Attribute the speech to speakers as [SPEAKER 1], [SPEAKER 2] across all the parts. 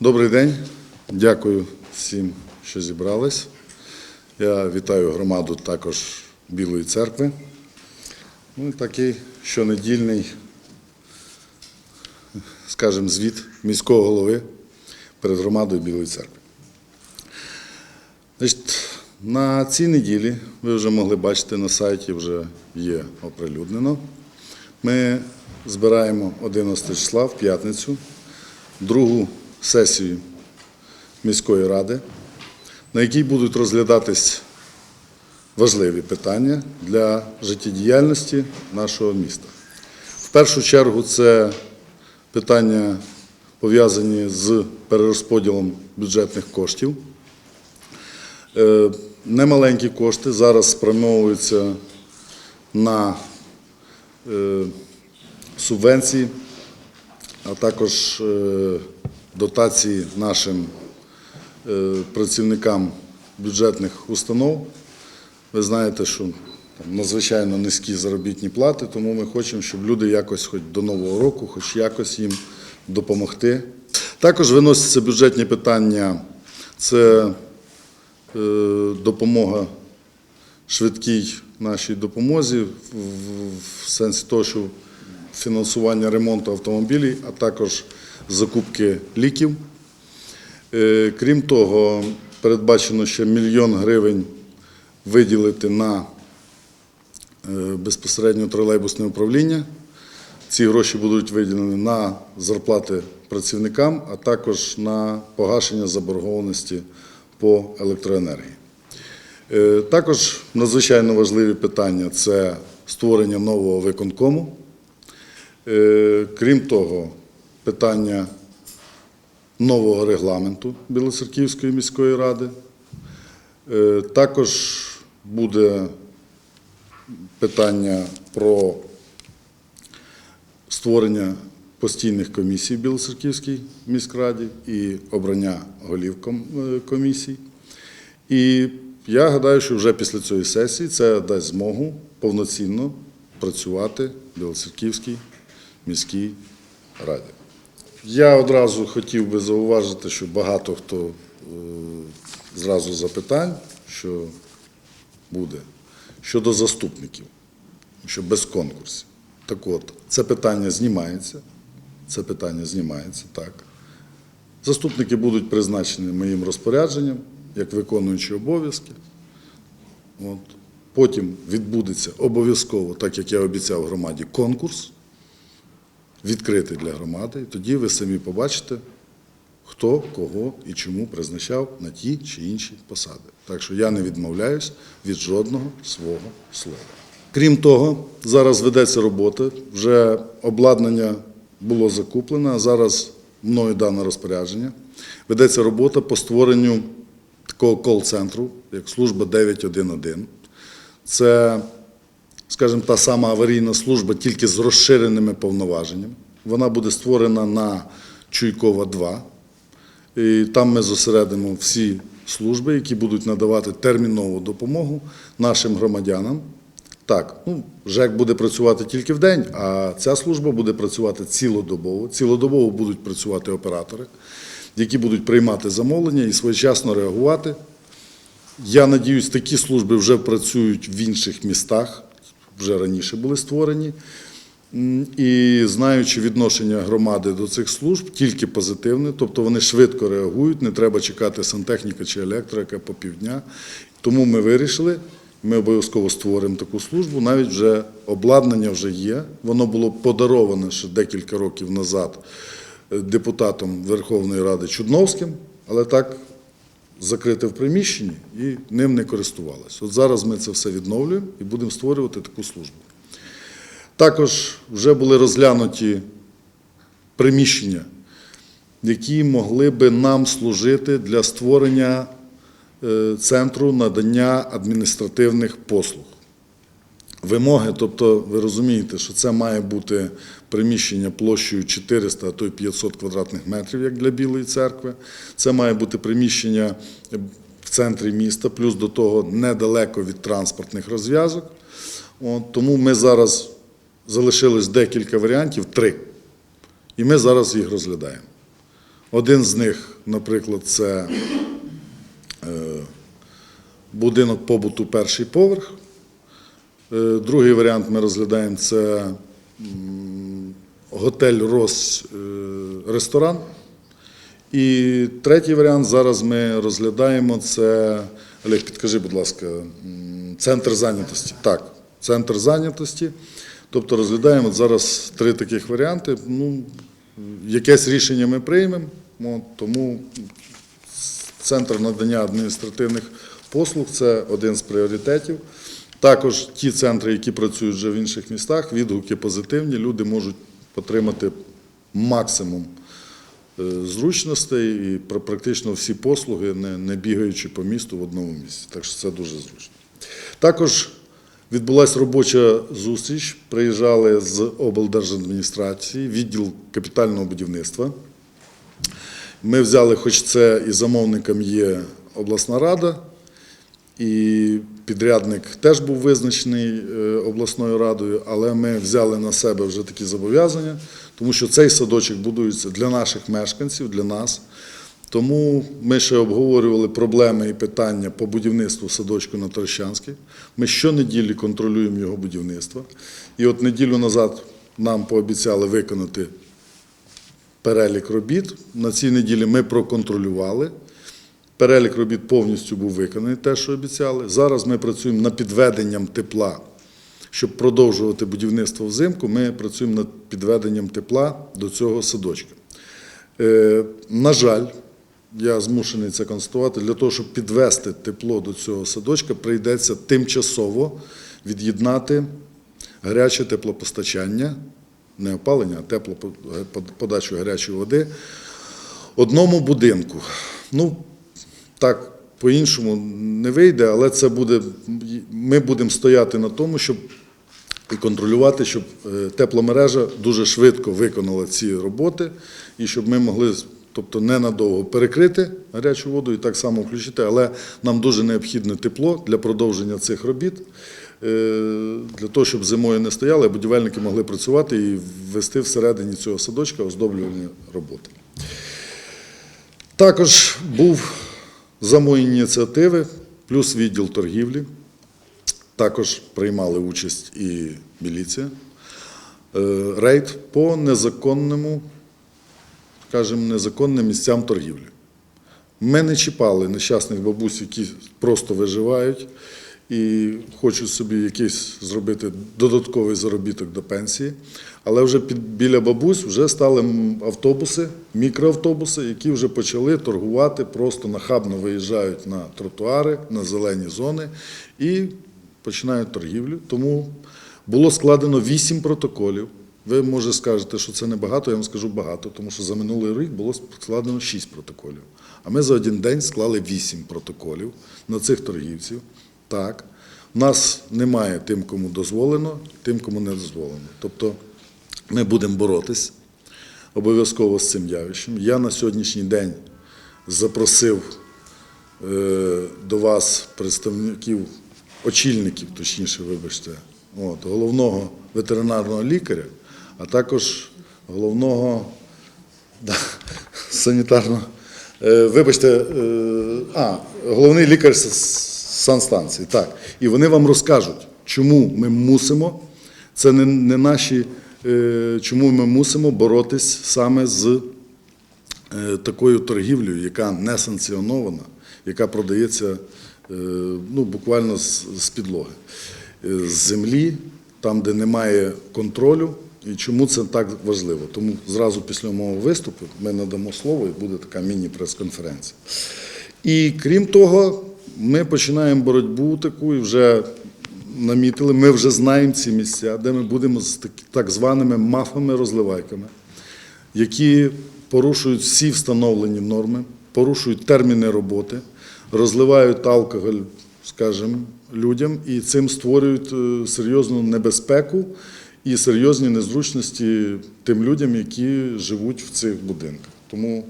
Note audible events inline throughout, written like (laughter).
[SPEAKER 1] Добрий день. Дякую всім, що зібрались. Я вітаю громаду також Білої церкви. Ну, такий щонедільний, скажімо, звіт міського голови перед громадою Білої церкви. Значить, на цій неділі ви вже могли бачити на сайті, вже є оприлюднено. Ми збираємо 11 числа в п'ятницю другу сесію міської ради, на якій будуть розглядатись важливі питання для життєдіяльності нашого міста. В першу чергу це питання пов'язані з перерозподілом бюджетних коштів. Е, Немаленькі кошти зараз спрямовуються на е, субвенції, а також е, дотації нашим е, працівникам бюджетних установ. Ви знаєте, що там надзвичайно низькі заробітні плати, тому ми хочемо, щоб люди якось хоч до Нового року, хоч якось їм допомогти. Також виносяться бюджетні питання. Це е, допомога швидкій нашій допомозі в, сенсі того, що фінансування ремонту автомобілів, а також закупки ліків. Е, Крім того, передбачено ще мільйон гривень виділити на е, безпосередньо тролейбусне управління. Ці гроші будуть виділені на зарплати працівникам, а також на погашення заборгованості по електроенергії. Е, Також надзвичайно важливі питання це створення нового виконкому. Крім того, питання нового регламенту Білоцерківської міської ради. Е, Також буде питання про створення постійних комісій в Білоцерківській міськраді і обрання голів е, комісій. І я гадаю, що вже після цієї сесії це дасть змогу повноцінно працювати в Білоцерківській міській раді. Я одразу хотів би зауважити, що багато хто е, зразу запитань, що буде щодо заступників, що без конкурсів. Так от, це питання знімається. Це питання знімається, так. Заступники будуть призначені моїм розпорядженням, як виконуючі обов'язки. От. Потім відбудеться обов'язково, так як я обіцяв громаді, конкурс, відкритий для громади. І тоді ви самі побачите, хто, кого і чому призначав на ті чи інші посади. Так що я не відмовляюсь від жодного свого слова. Крім того, зараз ведеться робота, вже обладнання було закуплено, а зараз мною дане розпорядження. Ведеться робота по створенню такого кол-центру, як служба 911. Це, скажімо, та сама аварійна служба, тільки з розширеними повноваженнями. Вона буде створена на Чуйкова 2. І там ми зосередимо всі служби, які будуть надавати термінову допомогу нашим громадянам. Так, ну, ЖЕК буде працювати тільки в день, а ця служба буде працювати цілодобово. Цілодобово будуть працювати оператори, які будуть приймати замовлення і своєчасно реагувати. Я надіюсь, такі служби вже працюють в інших містах, вже раніше були створені. І знаючи відношення громади до цих служб, тільки позитивне, тобто вони швидко реагують, не треба чекати сантехніка чи електрика по півдня. Тому ми вирішили, ми обов'язково створимо таку службу. Навіть вже обладнання вже є. Воно було подароване ще декілька років назад е, депутатом Верховної Ради Чудновським, але так закрите в приміщенні і ним не користувалися. От зараз ми це все відновлюємо і будемо створювати таку службу. Також вже були розглянуті приміщення, які могли би нам служити для створення е, центру надання адміністративних послуг. Вимоги, тобто ви розумієте, що це має бути приміщення площею 400, а то й 500 квадратних метрів, як для Білої церкви. Це має бути приміщення в центрі міста, плюс до того недалеко від транспортних розв'язок. Тому ми зараз залишилось декілька варіантів, три. І ми зараз їх розглядаємо. Один з них, наприклад, це е, будинок побуту перший поверх. Е, Другий варіант ми розглядаємо це готель Рос е, ресторан. І третій варіант зараз ми розглядаємо це. Олег, підкажи, будь ласка, центр зайнятості. Так, центр зайнятості. Тобто розглядаємо зараз три таких варіанти. Ну, якесь рішення ми приймемо, тому центр надання адміністративних послуг це один з пріоритетів. Також ті центри, які працюють вже в інших містах, відгуки позитивні, люди можуть отримати максимум е, зручностей і практично всі послуги, не, бігаючи по місту в одному місці. Так що це дуже зручно. Також відбулася робоча зустріч. Приїжджали з облдержадміністрації, відділ капітального будівництва. Ми взяли, хоч це і замовником є обласна рада, і підрядник теж був визначений е, обласною радою, але ми взяли на себе вже такі зобов'язання, тому що цей садочок будується для наших мешканців, для нас. Тому ми ще обговорювали проблеми і питання по будівництву садочку на Трощанській. Ми щонеділі контролюємо його будівництво. І от неділю назад нам пообіцяли виконати перелік робіт. На цій неділі ми проконтролювали. Перелік робіт повністю був виконаний, те, що обіцяли. Зараз ми працюємо над підведенням тепла. Щоб продовжувати будівництво взимку, ми працюємо над підведенням тепла до цього садочка. Е, на жаль, я змушений це констатувати, для того, щоб підвести тепло до цього садочка, прийдеться тимчасово від'єднати гаряче теплопостачання, не опалення, а теплоподачу гарячої води одному будинку. Ну, так по-іншому не вийде, але це буде. Ми будемо стояти на тому, щоб і контролювати, щоб е, тепломережа дуже швидко виконала ці роботи, і щоб ми могли, тобто ненадовго перекрити гарячу воду і так само включити, але нам дуже необхідне тепло для продовження цих робіт, е, для того, щоб зимою не стояли, а будівельники могли працювати і ввести всередині цього садочка оздоблювальні роботи. Також був за мої ініціативи, плюс відділ торгівлі. Також приймали участь і міліція. Е, Рейд по незаконному, скажімо, незаконним місцям торгівлі. Ми не чіпали нещасних бабусь, які просто виживають і хочуть собі якийсь зробити додатковий заробіток до пенсії. Але вже під, біля бабусь вже стали автобуси, мікроавтобуси, які вже почали торгувати, просто нахабно виїжджають на тротуари, на зелені зони і починають торгівлю. Тому було складено вісім протоколів. Ви, може, скажете, що це небагато, я вам скажу багато, тому що за минулий рік було складено шість протоколів. А ми за один день склали вісім протоколів на цих торгівців. Так, у нас немає тим, кому дозволено, тим, кому не дозволено. Тобто ми будемо боротись обов'язково з цим явищем. Я на сьогоднішній день запросив е, до вас представників, очільників, точніше, вибачте, от, головного ветеринарного лікаря, а також головного (laughs) да, санітарного. е, Вибачте, е, а, головний лікар санстанції. Так. І вони вам розкажуть, чому ми мусимо, це не, не наші, е, чому ми мусимо боротись саме з е, такою торгівлею, яка не санкціонована, яка продається е, ну, буквально з, з підлоги, Е, з землі, там, де немає контролю. І чому це так важливо? Тому зразу після мого виступу ми надамо слово і буде така міні-прес-конференція. І крім того, ми починаємо боротьбу таку і вже намітили, ми вже знаємо ці місця, де ми будемо з так- званими мафами-розливайками які порушують всі встановлені норми, порушують терміни роботи, розливають алкоголь, скажімо, людям і цим створюють е, серйозну небезпеку і серйозні незручності тим людям, які живуть в цих будинках. Тому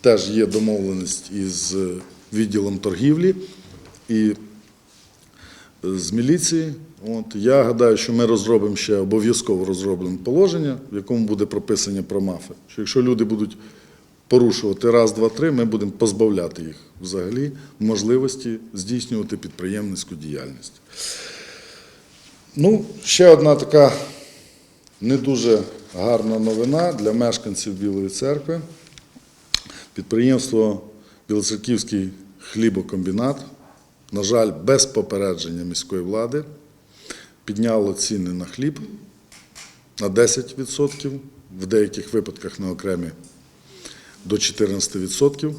[SPEAKER 1] теж є домовленість із е, відділом торгівлі і з міліції. От, я гадаю, що ми розробимо ще обов'язково розробимо положення, в якому буде прописання про мафи. Що якщо люди будуть порушувати раз, два, три, ми будемо позбавляти їх взагалі можливості здійснювати підприємницьку діяльність. Ну, ще одна така не дуже гарна новина для мешканців Білої церкви. Підприємство Білоцерківський хлібокомбінат, на жаль, без попередження міської влади, підняло ціни на хліб на 10%, в деяких випадках на окремі до 14%.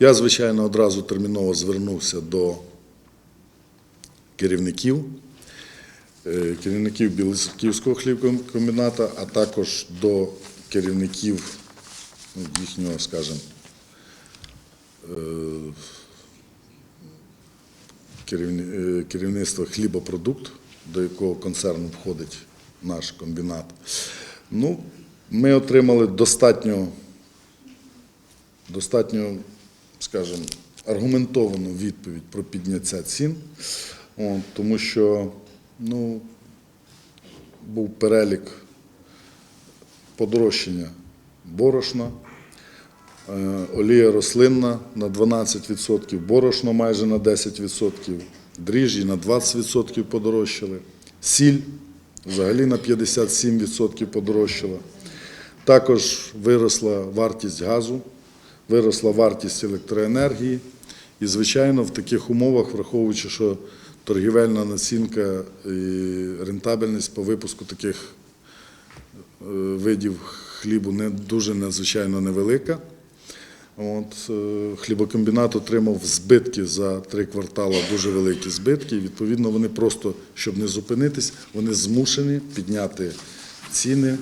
[SPEAKER 1] Я, звичайно, одразу терміново звернувся до керівників, е, керівників Білоцерківського хлібкомбіната, а також до керівників їхнього, скажімо, керівництва хлібопродукт, до якого концерну входить наш комбінат. Ну, ми отримали достатньо, достатньо, скажімо, аргументовану відповідь про підняття цін, тому що ну, був перелік подорожчання борошна, е, олія рослинна на 12%, борошно майже на 10%, дріжджі на 20% подорожчали, сіль взагалі на 57% подорожчала. Також виросла вартість газу, виросла вартість електроенергії. І, звичайно, в таких умовах, враховуючи, що торгівельна націнка і рентабельність по випуску таких е, видів хлібу не дуже надзвичайно невелика. От, е, хлібокомбінат отримав збитки за три квартали, дуже великі збитки. І, відповідно, вони просто, щоб не зупинитись, вони змушені підняти ціни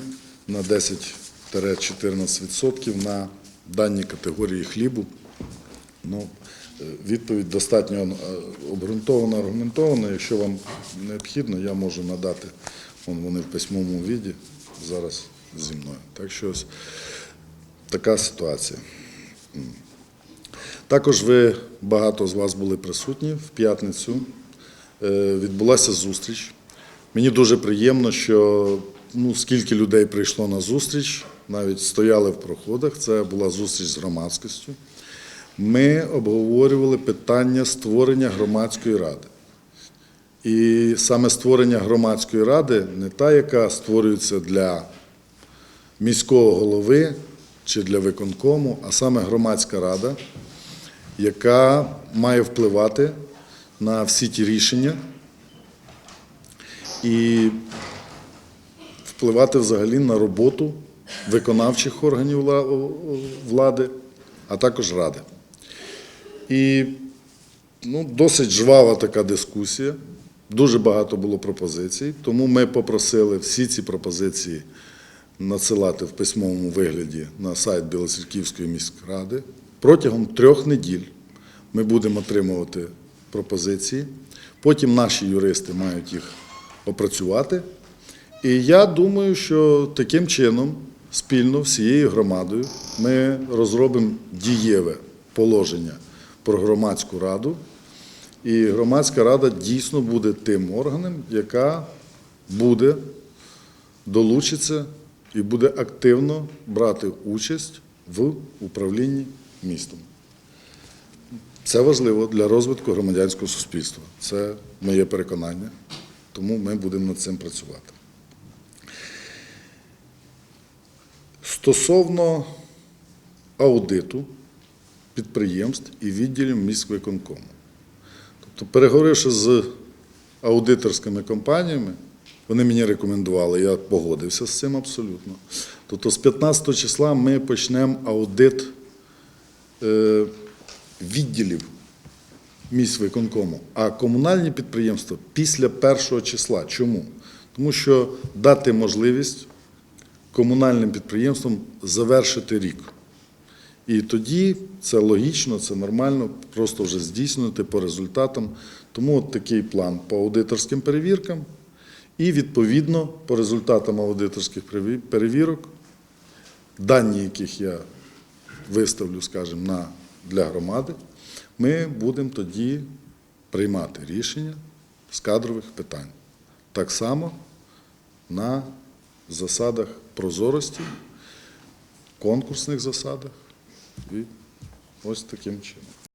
[SPEAKER 1] на 10-14% на дані категорії хлібу. Ну, е, відповідь достатньо е, обґрунтована, аргументована. Якщо вам необхідно, я можу надати. Вон вони в письмовому віді зараз зі мною. Так що ось така ситуація. Також ви багато з вас були присутні в п'ятницю. Е, Відбулася зустріч. Мені дуже приємно, що ну, скільки людей прийшло на зустріч, навіть стояли в проходах. Це була зустріч з громадськістю. Ми обговорювали питання створення громадської ради. І саме створення громадської ради не та, яка створюється для міського голови чи для виконкому, а саме громадська рада, яка має впливати на всі ті рішення і впливати взагалі на роботу виконавчих органів влади, а також ради. І ну, досить жвава така дискусія. Дуже багато було пропозицій, тому ми попросили всі ці пропозиції надсилати в письмовому вигляді на сайт Білоцерківської міськради. Протягом трьох неділь ми будемо отримувати пропозиції. Потім наші юристи мають їх опрацювати. І я думаю, що таким чином, спільно всією громадою, ми розробимо дієве положення про громадську раду. І громадська рада дійсно буде тим органом, яка буде долучиться і буде активно брати участь в управлінні містом. Це важливо для розвитку громадянського суспільства. Це моє переконання, тому ми будемо над цим працювати. Стосовно аудиту підприємств і відділів міськвиконкому. Тобто, переговоривши з аудиторськими компаніями, вони мені рекомендували, я погодився з цим абсолютно. Тобто з 15 числа ми почнемо аудит е, відділів міськвиконкому, а комунальні підприємства після 1 числа. Чому? Тому що дати можливість комунальним підприємствам завершити рік. І тоді це логічно, це нормально, просто вже здійснювати по результатам. Тому от такий план по аудиторським перевіркам. І відповідно по результатам аудиторських перевірок, дані яких я виставлю, скажімо, на, для громади, ми будемо тоді приймати рішення з кадрових питань. Так само на засадах прозорості конкурсних засадах. І ось таким чином.